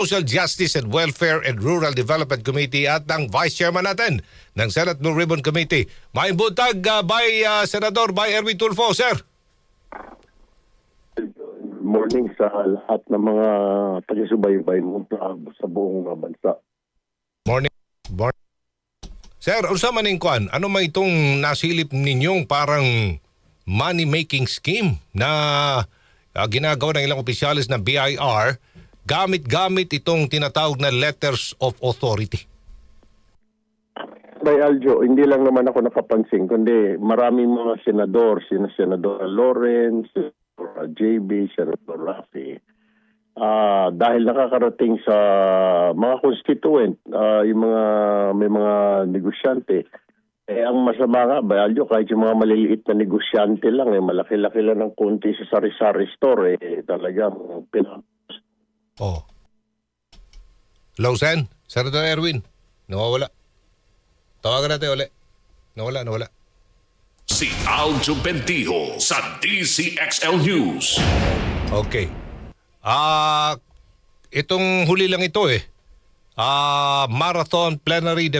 Social Justice and Welfare and Rural Development Committee at ang Vice Chairman natin ng Senate Blue Ribbon Committee. May buntag uh, by uh, Senador by Erwin Tulfo, sir. morning sa lahat ng mga taga-subaybay mo sa, buong uh, bansa. Morning. Morning. Sir, unsa man ning kwan? Ano may itong nasilip ninyong parang money-making scheme na ah, ginagawa ng ilang opisyalis ng BIR gamit-gamit itong tinatawag na letters of authority? Bay Aljo, hindi lang naman ako nakapansin, kundi maraming mga senador, sina Senador Lawrence, Senador JB, Senador Rafi, ah dahil nakakarating sa mga constituent, ah, yung mga may mga negosyante, eh ang masama nga, Bay Aljo, kahit yung mga maliliit na negosyante lang, eh, malaki-laki lang ng konti sa sari-sari store, eh talagang pinag Oh. Lausen, Senator Erwin, nawawala. Tawagan natin uli. Nawala, nawala. Si Aljo Bendijo sa DCXL News. Okay. Ah, itong huli lang ito eh. Ah, marathon plenary